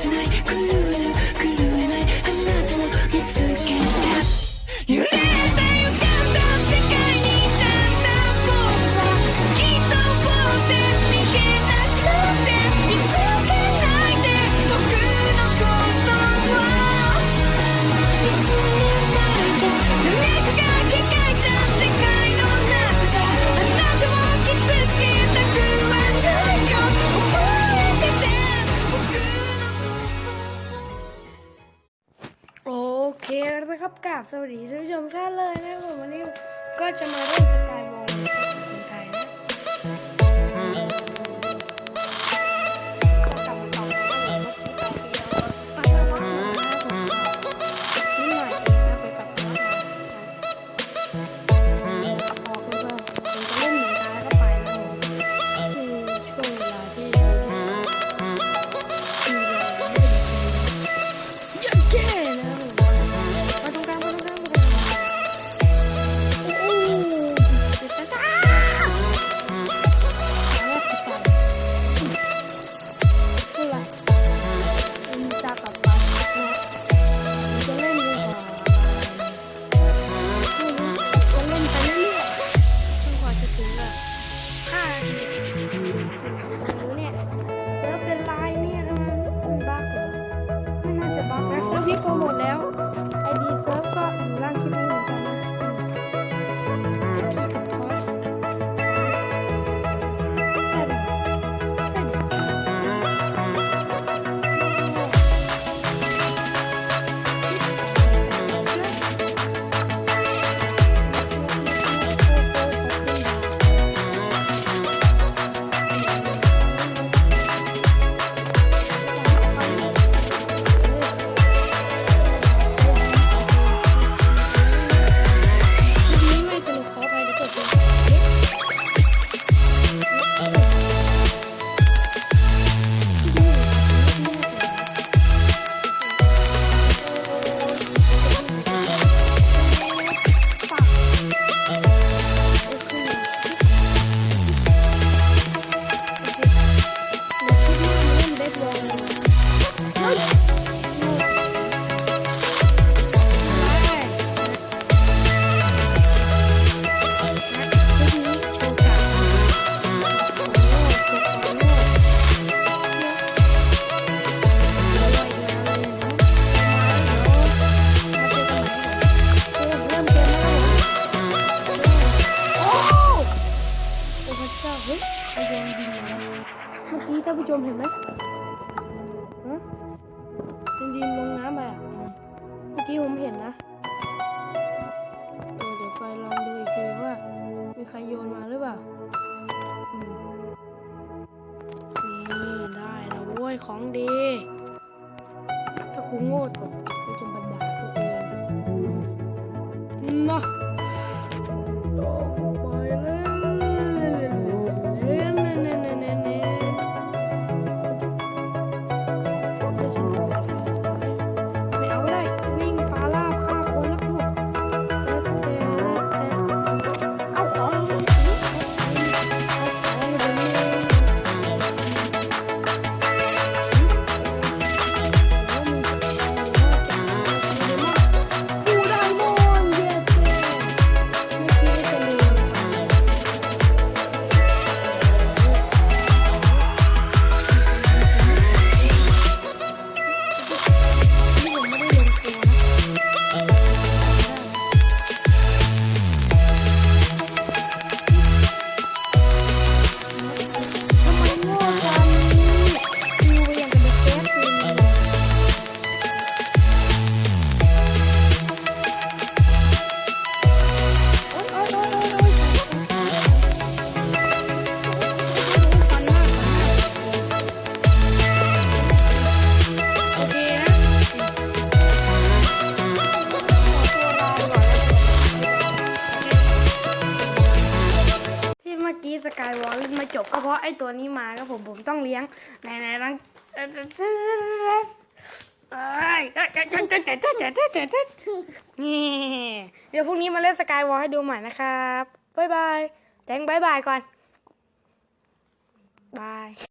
しない ครับกราบสวัสดีท่านผู้ชมท่านเลยนะครับผมวันนี้ก็จะมาเล่น ดงยินเมื่อกี้ท่านผู้ชมเห็นไหมฮะมันยินลงน้ำไปเมื่อกี้ผมเห็นนะเดี๋ยวไปลองดูอีกทีว่า มีใครโยนมาหรือเปล่านี่ได้แล้วเว้ยของดีถ้ากูโง่ตก ที่เมื่อกี้สกายวอลลิ่มาจบก็เพราะไอ้ตัวนี้มาครับผมผมต้องเลี้ยงไหนไหนลังนี่เดี๋ยวพรุ่งนี้มาเล่นสกายวอลให้ดูใหม่นะครับ บ๊ายบายแตงบ๊ายบายก่อนบาย